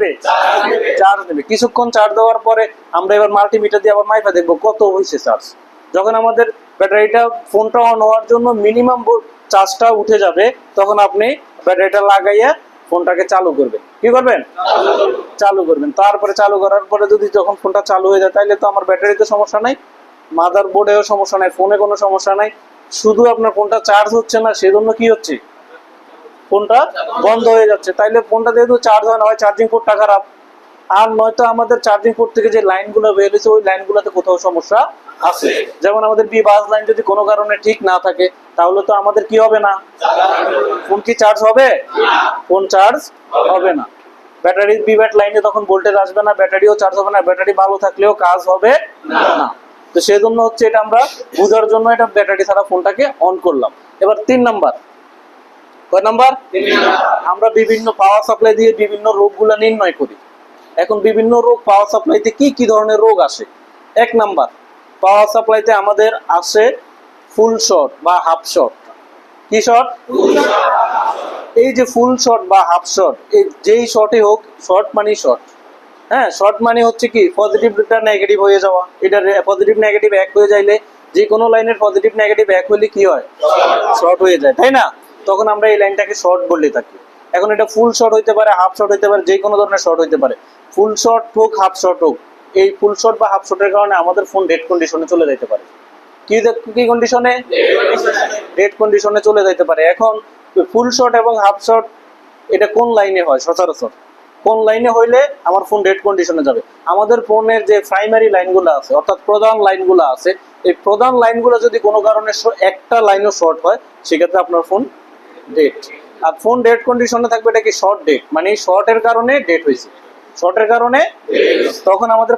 নিবে চার্জ নেবে কিছুক্ষণ চার্জ দেওয়ার পরে আমরা এবার মাল্টিমিটার দিয়ে আবার মাইপা দেখব কত হয়েছে চার্জ যখন আমাদের ব্যাটারিটা ফোনটা অন হওয়ার জন্য মিনিমাম চার্জটা উঠে যাবে, তখন আপনি ব্যাটারিটা লাগাইয়া ফোনটাকে চালু করবেন। কি করবেন? চালু করবেন। তারপরে চালু করার পরে যদি যখন ফোনটা চালু হয়ে যায় তাহলে তো আমার ব্যাটারিতে সমস্যা নাই মাদার বোর্ডেও সমস্যা নাই ফোনে কোনো সমস্যা নাই। শুধু আপনার ফোনটা চার্জ হচ্ছে না, সেজন্য কি হচ্ছে? ফোনটা বন্ধ হয়ে যাচ্ছে। তাইলে ফোনটা যেহেতু চার্জ হয় না হয় চার্জিং পোর্টটা খারাপ আর নয়তো আমাদের চার্জিং পোর্ট থেকে যে লাইনগুলো বের হয়েছে, ওই লাইনগুলোতে কোথাও সমস্যা আছে। যেমন আমাদের বি বাস লাইন যদি কোনো কারণে ঠিক না থাকে, তাহলে তো আমাদের কি হবে না? ফোন কি চার্জ হবে? ফোন চার্জ হবে না। ব্যাটারি বিব্যাট লাইনে তখন ভোল্টেজ আসবে না ব্যাটারিও চার্জ হবে না ব্যাটারি ভালো থাকলেও কাজ হবে না। তো সেই জন্য হচ্ছে এটা আমরা বোঝার জন্য এটা ব্যাটারি ছাড়া ফোনটাকে অন করলাম। এবার তিন নাম্বার কয় নাম্বার? আমরা বিভিন্ন পাওয়ার সাপ্লাই দিয়ে বিভিন্ন রোগগুলো নির্ণয় করি। এখন বিভিন্ন রোগ পাওয়ার সাপ্লাইতে কি কি ধরনের রোগ আসে? এক নাম্বার পাওয়ার সাপ্লাইতে আমাদের আসে ফুল শর্ট বা হাফ শর্ট কি শর্ট এই যে ফুল শর্ট বা হাফ শর্ট এই যেই শর্টই হোক শর্ট মানে শর্ট হ্যাঁ শর্ট মানে হচ্ছে কি পজিটিভটা নেগেটিভ হয়ে যাওয়া। এটা পজিটিভ নেগেটিভ এক হয়ে যাইলে যে কোনো লাইনের পজিটিভ নেগেটিভ এক হলে কি হয়? শর্ট হয়ে যায় তাই না? তখন আমরা এই লাইনটাকে শর্ট বলে থাকি। এখন এটা ফুল শর্ট হইতে পারে হাফ শর্ট হইতে পারে যে কোনো ধরনের শর্ট হইতে পারে। ফুল শর্ট হোক হাফ শর্ট হোক, এই ফুল শর্ট বা হাফ শর্টের কারণে আমাদের ফোন ডেড কন্ডিশনে চলে যেতে পারে। কি কি কন্ডিশনে ডেড কন্ডিশনে চলে যেতে পারে। এখন ফুল শর্ট এবং হাফ শর্ট এটা কোন লাইনে হয়? সচরাচর। কোন লাইনে হইলে আমার ফোন ডেড কন্ডিশনে যাবে? আমাদের ফোনের যে প্রাইমারি লাইনগুলো আছে, অর্থাৎ প্রধান লাইনগুলো আছে, এই প্রধান লাইনগুলো যদি কোনো কারণে একটা লাইনও শর্ট হয়, সেক্ষেত্রে আপনার ফোন ডেট আর ফোন ডেট কন্ডিশনে থাকবে এটা কি শর্ট ডেট মানে শর্টের কারণে ডেট হয়েছে। শর্টের কারণে তখন আমাদের